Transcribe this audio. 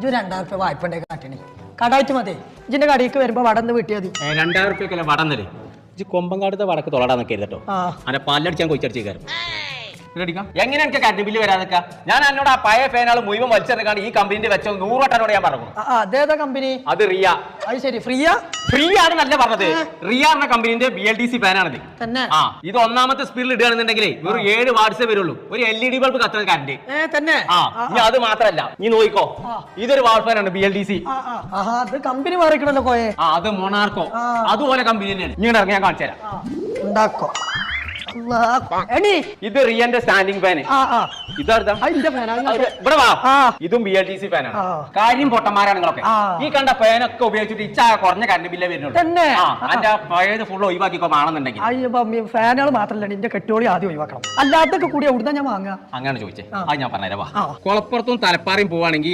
ഇജ്ജ് രണ്ടായിരം റുപ്യ വായ്പ ഉണ്ടെങ്കിൽ കാട്ടണേ കടായിട്ട് മതി. ഇജിന്റെ കടയിലേക്ക് വരുമ്പോ വടന്ന് വിട്ടിയാ മതി. രണ്ടായിരം റുപ്യക്കല്ലേ വടന്നല്ലേ ഇജ്ജ് കൊമ്പങ്കാടത്തെ വടക്ക് തൊളടാൻ നിൽക്കരുത് ആ. അനെ പല്ലടിച്ചാൻ കൊച്ചടിച്ച് കയറും എങ്ങനെ എനിക്ക് കറണ്ട് ബില്ല് വരാതൊക്കെ ഞാൻ എന്നോട് ആ പഴയ ഫാനുകൾ മുഴുവൻ വലിച്ചെടുക്കാണ്ട് ഈ കമ്പനിന്റെ വെച്ചത്. നൂറോട്ടനോട് ഞാൻ പറഞ്ഞു അതേതാ കമ്പനി അത് റിയ. അത് ശരി ഫ്രീയാ? ഫ്രീ ആണ് നല്ല പറഞ്ഞത് റിയ എന്ന കമ്പനിന്റെ ബി എൽ ഡി സി ഫാനാണിത് തന്നെ. ആ ഇത് ഒന്നാമത്തെ സ്പീഡിൽ ഇടുകയാണെന്നുണ്ടെങ്കിൽ വെറും ഏഴ് വാട്സേ വരുള്ളൂ. ഒരു എൽ ഇ ഡി ബൾബ് കത്തുന്ന കറണ്ട് തന്നെ. ആ ഇനി അത് മാത്രല്ല നീ നോക്കിക്കോ. ഇതൊരു വാൾ ഫാനാണ് ബി എൽ ഡി സി അത് കമ്പനി മാറിക്കണല്ലോ കോയെ. ആ അത് മൊണാർക്കോ അതുപോലെ കമ്പനി തന്നെയാണ്. ഇങ്ങനെ ഇറങ്ങി ഞാൻ കാണിച്ചു തരാം ഉണ്ടാക്കോ. ഇത് റിയന്റെ സ്റ്റാൻഡിംഗ് ഫാന് ആ ആ. ഇതാ അതിന്റെ ഫാനാ അത് ഇവിടെ വാ. ഇതും ബി എൽ ടി സി ഫാനാണ് കാര്യം പൊട്ടന്മാരാണ് നിങ്ങളൊക്കെ. ഈ കണ്ട ഫാനൊക്കെ ഉപയോഗിച്ചിട്ട് ഇച്ച കുറഞ്ഞ കറണ്ട് ബില്ലേ വരുന്നുള്ളൂ. തന്നെ? അതിന്റെ പഴയത് ഫുൾ ഒഴിവാക്കിക്കോ ആണെന്നുണ്ടെങ്കിൽ അയ്യോ ഫാനുകൾ മാത്രമല്ല നിന്റെ കെട്ടോളി ആദ്യം ഒഴിവാക്കണം. അല്ലാത്തൊക്കെ കൂടി എവിടുന്നാ ഞാൻ വാങ്ങാം അങ്ങനെ ചോദിച്ചേ. ആ. അത് ഞാൻ പറഞ്ഞുതരാം വാ. കൊളപ്പുറത്തും തലപ്പാറയും പോവാണെങ്കിൽ